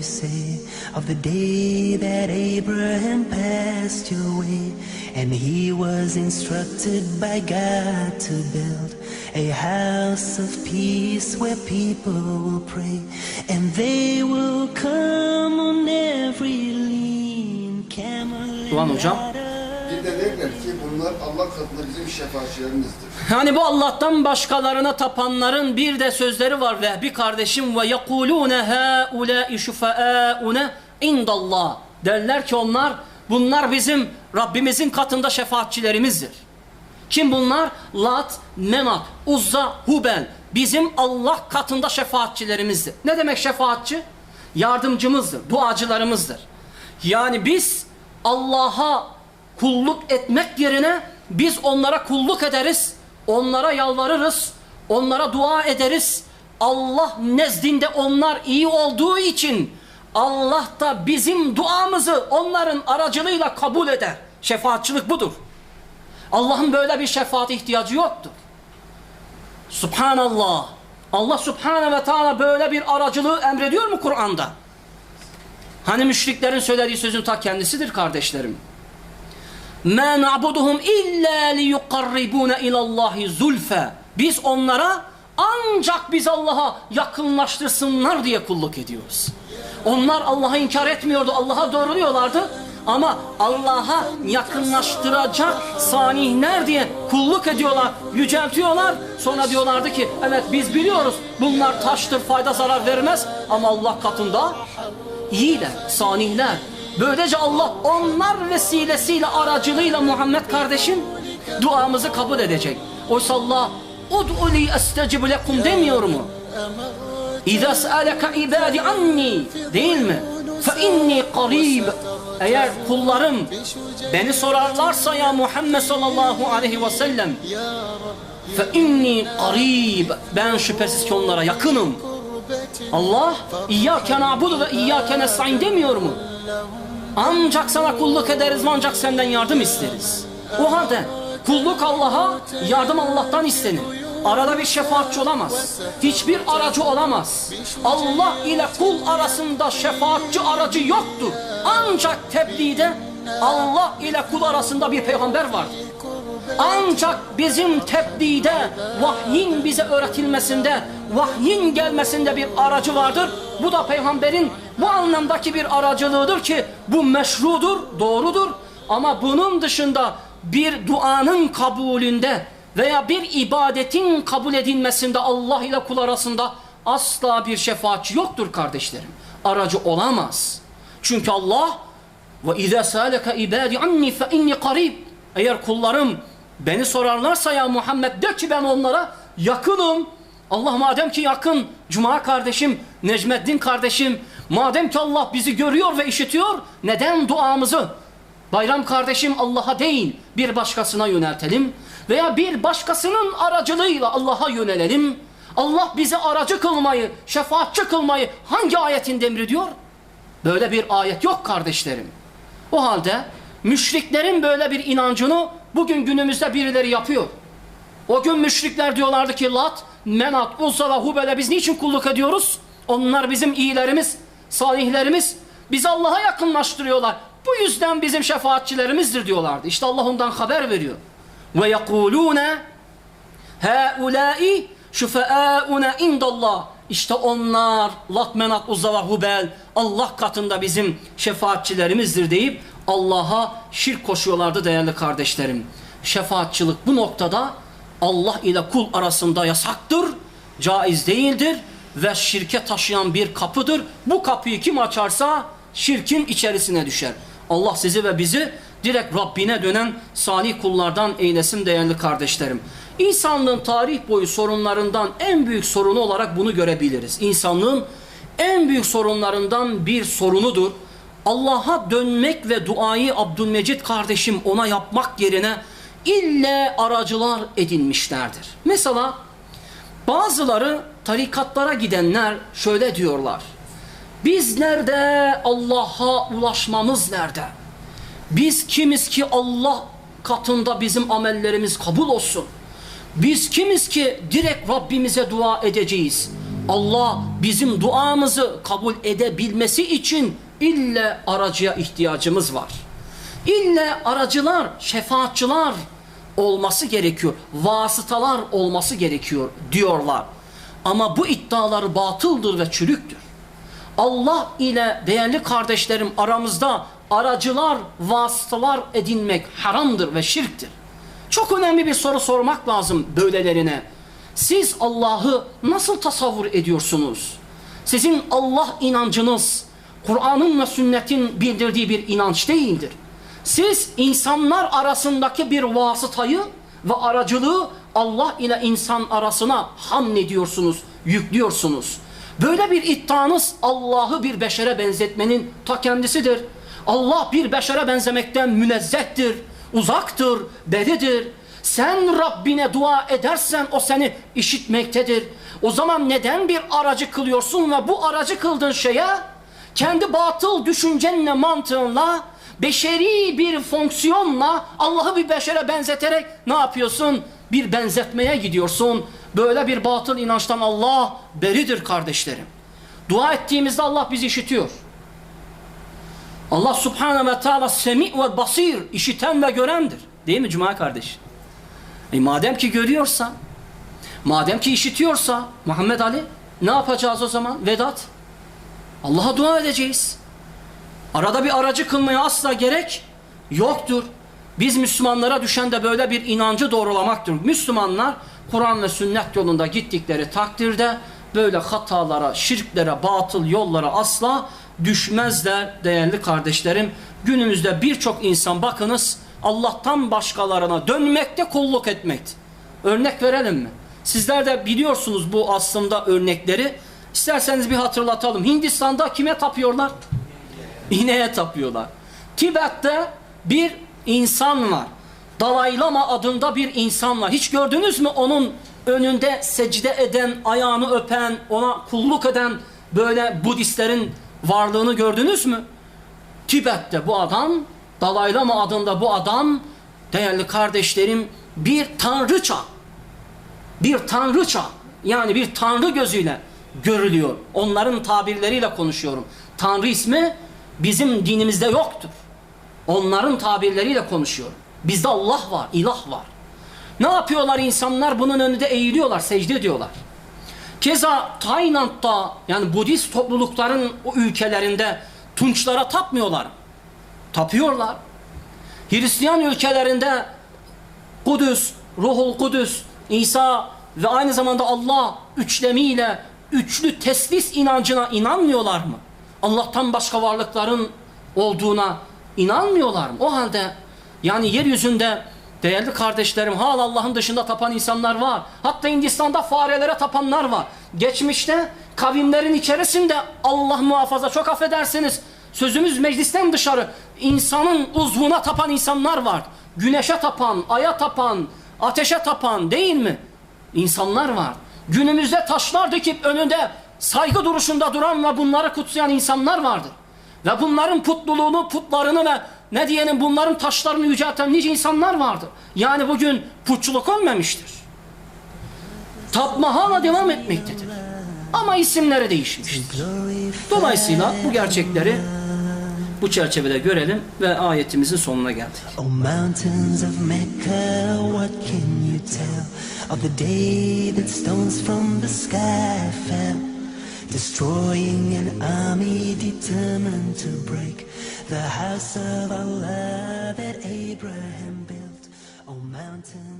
you say of the day that Abraham passed your way and he was instructed by God to build a house of peace where people will pray and they will come on every lean camel. Bir de derler ki bunlar Allah katında bizim şefaatçilerimizdir. Yani bu Allah'tan başkalarına tapanların bir de sözleri var ve bir kardeşim ve yekulune haulâi şufâûne indallah. Derler ki onlar bunlar bizim Rabbimizin katında şefaatçilerimizdir. Kim bunlar? Lat, Menat, Uzza, Hubel. Bizim Allah katında şefaatçilerimizdir. Ne demek şefaatçi? Yardımcımızdır, duacılarımızdır. Yani biz Allah'a kulluk etmek yerine biz onlara kulluk ederiz, onlara yalvarırız, onlara dua ederiz. Allah nezdinde onlar iyi olduğu için Allah da bizim duamızı onların aracılığıyla kabul eder. Şefaatçılık budur. Allah'ın böyle bir şefaat ihtiyacı yoktur. Subhanallah. Allah Subhanahu ve Teala böyle bir aracılığı emrediyor mu Kur'an'da? Hani müşriklerin söylediği sözün ta kendisidir kardeşlerim. مَا نَعْبُدُهُمْ اِلَّا لِيُقَرِّبُونَ اِلَى اللّٰهِ زُلْفَ Biz onlara ancak biz Allah'a yakınlaştırsınlar diye kulluk ediyoruz. Onlar Allah'ı inkar etmiyordu, Allah'a doğruluyorlardı. Ama Allah'a yakınlaştıracak sanihler diye kulluk ediyorlar, yüceltiyorlar. Sonra diyorlardı ki evet biz biliyoruz bunlar taştır, fayda zarar vermez. Ama Allah katında iyiler, sanihler. Böylece Allah onlar vesilesiyle, aracılığıyla Muhammed kardeşim duamızı kabul edecek. Oysa Allah Ud'uli estecib lekum demiyor mu? İza sa'alaka ibadi anni değil mi? Fe inni qarib. Eğer kullarım beni sorarlarsa ya Muhammed sallallahu aleyhi ve sellem fe inni qarib. Ben şüphesiz ki onlara yakınım. Allah İyyâke na'budu ve İyyâke nesta'in demiyor mu? Ancak sana kulluk ederiz ancak senden yardım isteriz. O halde kulluk Allah'a, yardım Allah'tan istenir. Arada bir şefaatçi olamaz. Hiçbir aracı olamaz. Allah ile kul arasında şefaatçi aracı yoktur. Ancak tebliğde Allah ile kul arasında bir peygamber vardır. Ancak bizim tebliğde, vahyin bize öğretilmesinde, vahyin gelmesinde bir aracı vardır. Bu da peygamberin bu anlamdaki bir aracılığıdır ki bu meşrudur, doğrudur. Ama bunun dışında bir duanın kabulünde veya bir ibadetin kabul edilmesinde Allah ile kul arasında asla bir şefaatçi yoktur kardeşlerim. Aracı olamaz. Çünkü Allah ve izâ sâleke ibâdi anni fe inni qarib. Eğer kullarım beni sorarlarsa ya Muhammed de ki ben onlara yakınım. Allah madem ki yakın, Cuma kardeşim, Necmeddin kardeşim, madem ki Allah bizi görüyor ve işitiyor, neden duamızı Bayram kardeşim Allah'a değil bir başkasına yöneltelim veya bir başkasının aracılığıyla Allah'a yönelelim. Allah bizi aracı kılmayı, şefaatçi kılmayı hangi ayetinde emrediyor? Böyle bir ayet yok kardeşlerim. O halde müşriklerin böyle bir inancını bugün günümüzde birileri yapıyor. O gün müşrikler diyorlardı ki Lat, Menat, Uzza ve Hubel'e biz niçin kulluk ediyoruz? Onlar bizim iyilerimiz, salihlerimiz. Bizi Allah'a yakınlaştırıyorlar. Bu yüzden bizim şefaatçilerimizdir diyorlardı. İşte Allah ondan haber veriyor. Ve yekulune haulai şufeauna indallah. İşte onlar Lat, Menat, Uzza Hubel Allah katında bizim şefaatçilerimizdir deyip Allah'a şirk koşuyorlardı değerli kardeşlerim. Şefaatçılık bu noktada Allah ile kul arasında yasaktır, caiz değildir ve şirke taşıyan bir kapıdır. Bu kapıyı kim açarsa şirkin içerisine düşer. Allah sizi ve bizi direkt Rabbine dönen salih kullardan eylesin değerli kardeşlerim. İnsanlığın tarih boyu sorunlarından en büyük sorunu olarak bunu görebiliriz. İnsanlığın en büyük sorunlarından bir sorunudur. Allah'a dönmek ve duayı Abdülmecid kardeşim ona yapmak yerine ille aracılar edinmişlerdir. Mesela bazıları tarikatlara gidenler şöyle diyorlar. Biz nerede Allah'a ulaşmamız nerede? Biz kimiz ki Allah katında bizim amellerimiz kabul olsun? Biz kimiz ki direkt Rabbimize dua edeceğiz? Allah bizim duamızı kabul edebilmesi için ille aracıya ihtiyacımız var. İlle aracılar, şefaatçılar olması gerekiyor. Vasıtalar olması gerekiyor diyorlar. Ama bu iddialar batıldır ve çürüktür. Allah ile değerli kardeşlerim aramızda aracılar, vasıtalar edinmek haramdır ve şirktir. Çok önemli bir soru sormak lazım böylelerine. Siz Allah'ı nasıl tasavvur ediyorsunuz? Sizin Allah inancınız Kur'an'ın ve sünnetin bildirdiği bir inanç değildir. Siz insanlar arasındaki bir vasıtayı ve aracılığı Allah ile insan arasına hamlediyorsunuz, yüklüyorsunuz. Böyle bir iddianız Allah'ı bir beşere benzetmenin ta kendisidir. Allah bir beşere benzemekten münezzehtir, uzaktır, beridir. Sen Rabbine dua edersen o seni işitmektedir. O zaman neden bir aracı kılıyorsun ve bu aracı kıldığın şeye kendi batıl düşüncenle mantığınla beşeri bir fonksiyonla Allah'ı bir beşere benzeterek ne yapıyorsun? Bir benzetmeye gidiyorsun. Böyle bir batıl inançtan Allah beridir kardeşlerim. Dua ettiğimizde Allah bizi işitiyor. Allah subhanahu ve teala semi ve basir işiten ve görendir. Değil mi Cuma kardeş? E madem ki görüyorsa, madem ki işitiyorsa Muhammed Ali ne yapacağız o zaman? Vedat. Allah'a dua edeceğiz. Arada bir aracı kılmaya asla gerek yoktur. Biz Müslümanlara düşen de böyle bir inancı doğrulamaktır. Müslümanlar Kur'an ve sünnet yolunda gittikleri takdirde böyle hatalara, şirklere, batıl yollara asla düşmezler değerli kardeşlerim. Günümüzde birçok insan bakınız Allah'tan başkalarına dönmekte kulluk etmekte. Örnek verelim mi? Sizler de biliyorsunuz bu aslında örnekleri. İsterseniz bir hatırlatalım. Hindistan'da kime tapıyorlar? İneğe tapıyorlar. Tibet'te bir insan var. Dalai Lama adında bir insan var. Hiç gördünüz mü onun önünde secde eden, ayağını öpen, ona kulluk eden böyle Budistlerin varlığını gördünüz mü? Tibet'te bu adam, Dalai Lama adında bu adam, değerli kardeşlerim, bir tanrıça. Bir tanrıça. Yani bir tanrı gözüyle görülüyor. Onların tabirleriyle konuşuyorum. Tanrı ismi bizim dinimizde yoktur. Onların tabirleriyle konuşuyorum. Bizde Allah var, ilah var. Ne yapıyorlar insanlar? Bunun önünde eğiliyorlar, secde ediyorlar. Keza Tayland'da yani Budist toplulukların o ülkelerinde tunçlara tapmıyorlar. Tapıyorlar. Hristiyan ülkelerinde Kudüs, Ruhul Kudüs, İsa ve aynı zamanda Allah üçlemiyle üçlü teslis inancına inanmıyorlar mı? Allah'tan başka varlıkların olduğuna inanmıyorlar mı? O halde yani yeryüzünde değerli kardeşlerim hala Allah'ın dışında tapan insanlar var. Hatta Hindistan'da farelere tapanlar var. Geçmişte kavimlerin içerisinde Allah muhafaza çok affedersiniz. Sözümüz meclisten dışarı insanın uzvuna tapan insanlar var. Güneşe tapan, aya tapan, ateşe tapan değil mi? İnsanlar var. Günümüzde taşlar dikip önünde saygı duruşunda duran ve bunları kutsayan insanlar vardır. Ve bunların putluluğunu, putlarını ve ne diyelim bunların taşlarını yücelten nice insanlar vardır. Yani bugün putçuluk ölmemiştir. Tapma hala devam etmektedir. Ama isimleri değişmiştir. Dolayısıyla bu gerçekleri bu çerçevede görelim ve ayetimizin sonuna geldik. Oh, mountains of Mecca, what can you tell of the day that stones from the sky fell, destroying an army determined to break the house of Allah that Abraham built? on mountains